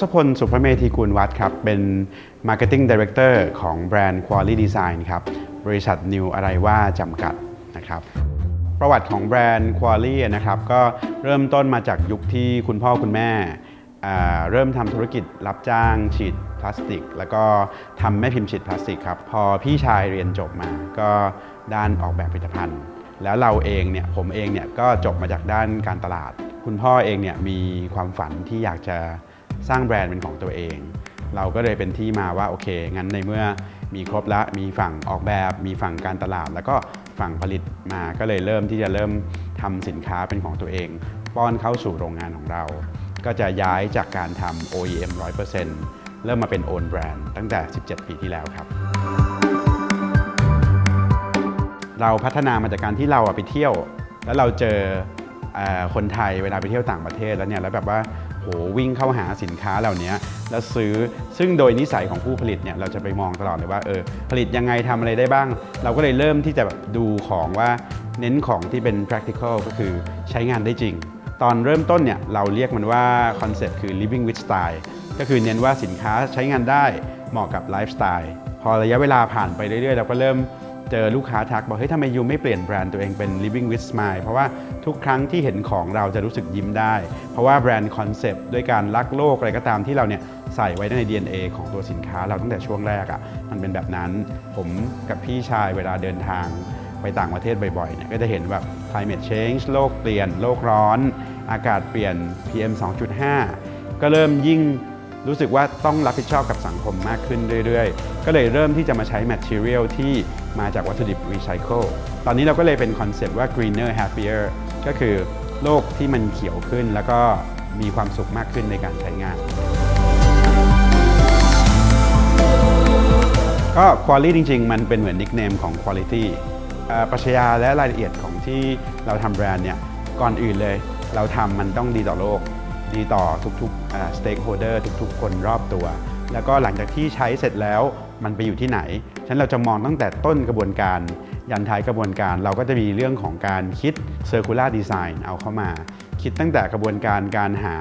ศพลสุภเมธีกุลวัฒน์ครับเป็น Marketing Director ของแบรนด์ Quality Design ครับบริษัท New อะไรว่าจำกัดนะครับประวัติของแบรนด์ Quality นะครับก็เริ่มต้นมาจากยุคที่คุณพ่อคุณแม่เริ่มทำธุรกิจรับจ้างฉีดพลาสติก แล้วก็ทำแม่พิมพ์ฉีดพลาสติกครับพอพี่ชายเรียนจบมาก็ด้านออกแบบผลิตภัณฑ์ แล้วเราเองเนี่ยผมเองเนี่ยก็จบมาจากด้านการตลาด คุณพ่อเองเนี่ยมีความฝันที่อยากจะ สร้างแบรนด์เป็นของตัวเอง เราก็เลยเป็นที่มาว่าโอเค งั้นในเมื่อมีครบละมีฝั่งออกแบบ มีฝั่งการตลาด แล้วก็ฝั่งผลิตมาก็เลยเริ่มที่จะเริ่มทำสินค้าเป็นของตัวเอง ป้อนเข้าสู่โรงงานของเรา ก็จะย้ายจากการทำ OEM 100%เริ่มมาเป็น own brand ตั้งแต่ 17 ปีที่แล้วครับ เราพัฒนามาจากการที่เราไปเที่ยว แล้วเราเจอ คนไทยเวลาไปเที่ยวต่างประเทศแล้วเนี่ยแล้วแบบว่าโหวิ่งเข้าหาสินค้าเหล่านี้แล้วซื้อซึ่งโดยนิสัยของผู้ผลิตเนี่ยเราจะไปมองตลอดเลยว่าเออผลิตยังไงทำอะไรได้บ้าง เราก็เลยเริ่มที่จะแบบดูของว่าเน้นของที่เป็น practical ก็คือใช้งานได้จริง ตอนเริ่มต้นเนี่ยเราเรียกมันว่าคอนเซ็ปต์คือ living with style ก็คือเน้นว่าสินค้าใช้งานได้เหมาะกับไลฟ์สไตล์พอระยะเวลาผ่านไปเรื่อยๆ เราก็เริ่ม เจอลูกค้าทักบอกเฮ้ยทำไมยูไม่เปลี่ยนแบรนด์ตัวเองเป็น living with smile เพราะว่าทุกครั้งที่เห็นของเราจะรู้สึกยิ้มได้ เพราะว่าแบรนด์คอนเซปต์ด้วยการรักโลกอะไรก็ตามที่เราเนี่ยใส่ไว้ใน DNA ของตัวสินค้าเราตั้งแต่ช่วงแรกอะ่ะมันเป็นแบบนั้นผมกับพี่ชายเวลาเดินทางไปต่างประเทศบ่อยๆเนี่ยก็จะเห็นแบบ climate change โลกเปลี่ยน โลกร้อน อากาศเปลี่ยน PM 2.5 ก็เริ่มยิ่งรู้สึกว่าต้องรับผิดชอบกับสังคมมากขึ้นเรื่อยๆ ก็เลยเริ่มที่จะมาใช้ material ที่ มาจากวัตถุดิบ recycle ตอนนี้เราก็เลยเป็นคอนเซปต์ว่า greener happier ก็คือโลกที่มันเขียวขึ้นแล้วก็มีความสุขมากขึ้นในการใช้งาน ก็ quality จริง ๆ มันเป็นเหมือนนิกเนมของ quality ปรัชญาและรายละเอียดของที่เราทำแบรนด์เนี่ย ก่อนอื่นเลย เราทำมันต้องดีต่อโลก ดีต่อทุกๆ stakeholder ทุกๆ คนรอบตัว แล้วก็หลังจากที่ใช้เสร็จแล้วมันไปอยู่ที่ไหน ฉะนั้นเราจะมองตั้งแต่ต้นกระบวนการ ยันท้ายกระบวนการ เราก็จะมีเรื่องของการคิด circular design เอาเข้ามา คิดตั้งแต่กระบวนการการหา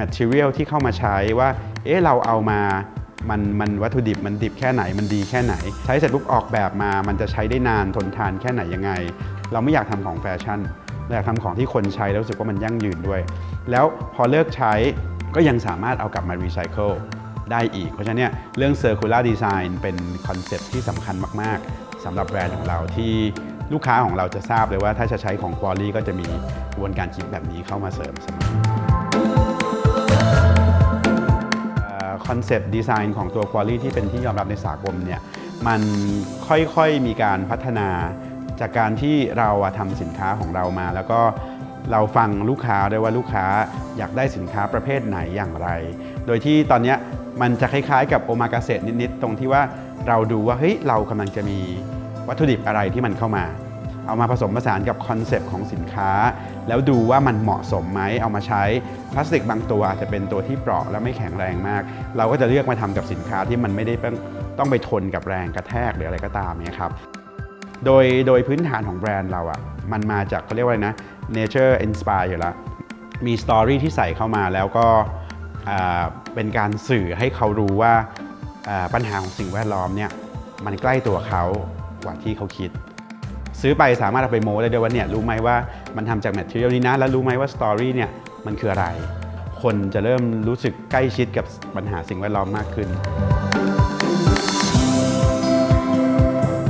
material ที่เข้ามาใช้ว่า เอ๊ะเราเอามามันมันวัตถุดิบมันดิบแค่ไหนมันดีแค่ไหน ใช้เสร็จปุ๊บออกแบบมา มันจะใช้ได้นานทนทานแค่ไหนยังไง เราไม่อยากทำของแฟชั่นเราอยากทำของที่คนใช้แล้วรู้สึกว่ามันยั่งยืนด้วย แล้วพอเลิกใช้ก็ยังสามารถเอากลับมารีไซเคิล ได้อีก เพราะฉะนั้นเนี่ยเรื่อง circular design เป็นคอนเซ็ปต์ที่สำคัญมาก ๆสำหรับแบรนด์ของเราที่ลูกค้าของเราจะทราบเลยว่าถ้าจะใช้ของ Quality ก็จะมีกระบวนการคิดแบบนี้เข้ามาเสริมเสมอคอนเซปต์ดีไซน์ของตัว Quality ที่เป็นที่ยอมรับในสากลเนี่ยมันค่อยๆมีการพัฒนาจากการที่เราทำสินค้าของเรามา แล้วก็เราฟังลูกค้าด้วยว่าลูกค้าอยากได้สินค้าประเภทไหนอย่างไร โดยที่ตอนนี้มันจะคล้ายๆ กับโอมากาเสะนิดๆ ตรงที่ว่าเราดูว่าเฮ้ยเรากำลังจะมีวัตถุดิบอะไรที่มันเข้ามา เอามาผสมผสานกับคอนเซปต์ของสินค้า แล้วดูว่ามันเหมาะสมไหมเอามาใช้พลาสติกบางตัวอาจจะเป็นตัวที่เปราะและไม่แข็งแรงมาก เราก็จะเลือกมาทำกับสินค้าที่มันไม่ได้ต้องไปทนกับแรงกระแทกหรืออะไรก็ตามเนี่ยครับโดยโดยพื้นฐานของแบรนด์เราอะ่ะมันมาจากเขาเรียกว่าอะไรนะ nature inspire อยู่แล้วมีสตอรี่ที่ใส่เข้ามาแล้วก็ เป็นการสื่อให้เขารู้ว่าปัญหาของสิ่งแวดล้อมเนี่ยมันใกล้ตัวเขากว่าที่เขาคิด ซื้อไปสามารถเอาไปโม้ได้ด้วยว่าเนี่ยรู้ไหมว่ามันทำจากแมทเทียลนี้นะ แล้วรู้ไหมว่าสตอรี่เนี่ยมันคืออะไร คนจะเริ่มรู้สึกใกล้ชิดกับปัญหาสิ่งแวดล้อมมากขึ้น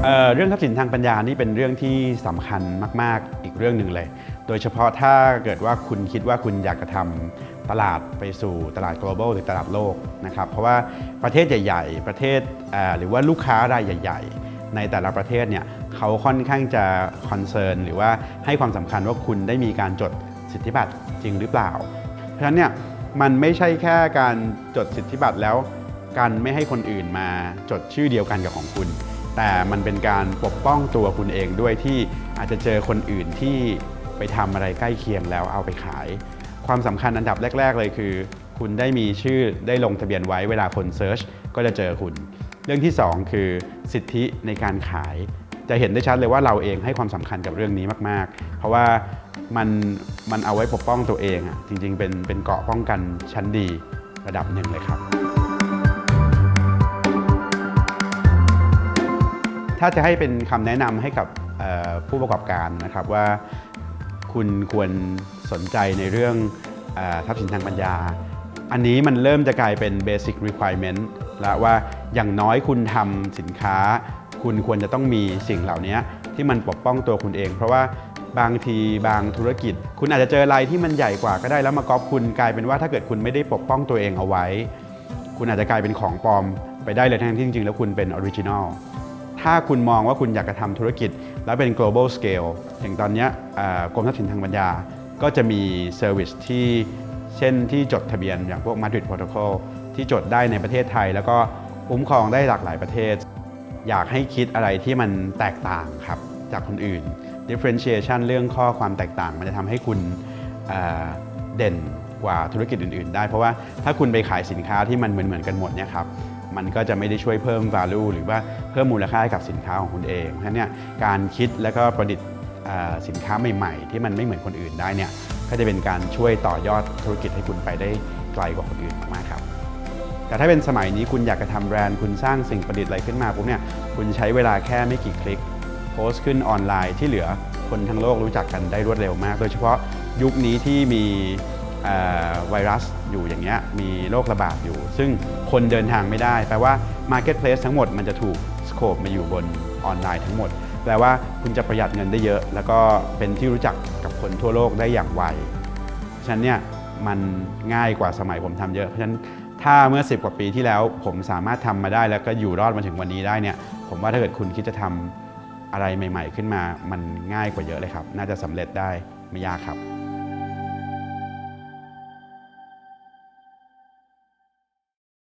เเรื่องทรัพย์สินทางปัญญานี่เป็นเรื่องที่สำคัญมาก ๆ อีกเรื่องหนึ่งเลย โดยเฉพาะถ้าเกิดว่าคุณคิดว่าคุณอยากจะทำ ตลาดไปสู่ตลาด global หรือตลาดโลกนะครับเพราะว่าประเทศใหญ่ ๆ ประเทศหรือว่าลูกค้ารายใหญ่ ๆ ในแต่ละประเทศเนี่ยเขาค่อนข้างจะคอนเซิร์นหรือว่าให้ความสำคัญว่าคุณได้มีการจดสิทธิบัตรจริงหรือเปล่า เพราะฉะนั้นเนี่ยมันไม่ใช่แค่การจดสิทธิบัตรแล้วการไม่ให้คนอื่นมาจดชื่อเดียวกันกับของคุณ แต่มันเป็นการปกป้องตัวคุณเองด้วยที่อาจจะเจอคนอื่นที่ไปทำอะไรใกล้เคียงแล้วเอาไปขาย ความสำคัญอันดับแรก ๆ เลยคือ คุณได้มีชื่อได้ลงทะเบียนไว้เวลาคนเซิร์ชก็จะเจอคุณ เรื่องที่ 2 คือสิทธิในการขาย จะเห็นได้ชัดเลยว่าเราเองให้ความสำคัญกับเรื่องนี้มาก ๆ เพราะว่ามันมันเอาไว้ปกป้องตัวเองอะจริง ๆ เป็นเป็นเกราะป้องกันชั้นดีระดับหนึ่งเลยครับ ถ้าจะให้เป็นคำแนะนำให้กับผู้ประกอบการนะครับว่าคุณควร สนใจในเรื่องอทรัพย์สินทางปัญญา อันนี้มันเริ่มจะกลายเป็น basic requirement แล้วว่าอย่างน้อยคุณทำสินค้า คุณควรจะต้องมีสิ่งเหล่านี้ที่มันปกป้องตัวคุณเอง เพราะว่าบางทีบางธุรกิจ คุณอาจจะเจออะไรที่มันใหญ่กว่าก็ได้แล้วมาก๊อปคุณกลายเป็นว่าถ้าเกิดคุณไม่ได้ปกป้องตัวเองเอาไว้ คุณอาจจะกลายเป็นของปลอมไปได้เลยทั้งที่จริงๆ แล้วคุณเป็นออริจินอลถ้าคุณมองว่าคุณอยากจะทำธุรกิจ แล้วเป็น global scale อย่างตอนนี้กรมทรัพย์สินทางปัญญา ก็จะมี service ที่เช่นที่จดทะเบียนอย่างพวก Madrid Protocol ที่จดได้ในประเทศไทย แล้วก็คุ้มครองได้หลากหลายประเทศ อยากให้คิดอะไรที่มันแตกต่างครับจากคนอื่น differentiation เรื่องข้อความแตกต่าง มันจะทำให้คุณเเด่นกว่าธุรกิจอื่น ๆ ได้ เพราะว่าถ้าคุณไปขายสินค้าที่มันเหมือนๆกันหมดเนี่ยครับมันก็จะไม่ได้ช่วยเพิ่ม value หรือว่าเพิ่มมูลค่าให้กับสินค้าของคุณเองเพราะฉะนั้นเนี่ยการคิดแล้วก็ประดิษฐ์ สินค้าใหม่ๆ ที่มันไม่เหมือนคนอื่นได้เนี่ยก็จะเป็นการช่วยต่อยอดธุรกิจให้คุณไปได้ไกลกว่าคนอื่นมากครับ แต่ถ้าเป็นสมัยนี้คุณอยากจะทำแบรนด์คุณสร้างสิ่งประดิษฐ์อะไรขึ้นมาปุ๊บเนี่ยคุณใช้เวลาแค่ไม่กี่คลิกโพสต์ขึ้นออนไลน์ที่เหลือคนทั้งโลกรู้จักกันได้รวดเร็วมาก โดยเฉพาะยุคนี้ที่มีไวรัสอยู่อย่างเงี้ยมีโรคระบาดอยู่ ซึ่งคนเดินทางไม่ได้ แปลว่า Marketplace ทั้งหมดมันจะถูกสโคปมาอยู่บนออนไลน์ทั้งหมด แปลว่าคุณจะประหยัดเงินได้เยอะ แล้วก็เป็นที่รู้จักกับคนทั่วโลกได้อย่างไวเพราะฉะนั้นเนี่ยมันง่ายกว่าสมัยผมทำเยอะเพราะฉะนั้นถ้าเมื่อ 10 กว่าปีที่แล้วผมสามารถทำมาได้แล้วก็อยู่รอดมาถึงวันนี้ได้เนี่ยผมว่าถ้าเกิดคุณคิดจะทำอะไรใหม่ ๆ ขึ้นมา มันง่ายกว่าเยอะเลยครับ น่าจะสำเร็จได้ไม่ยากครับ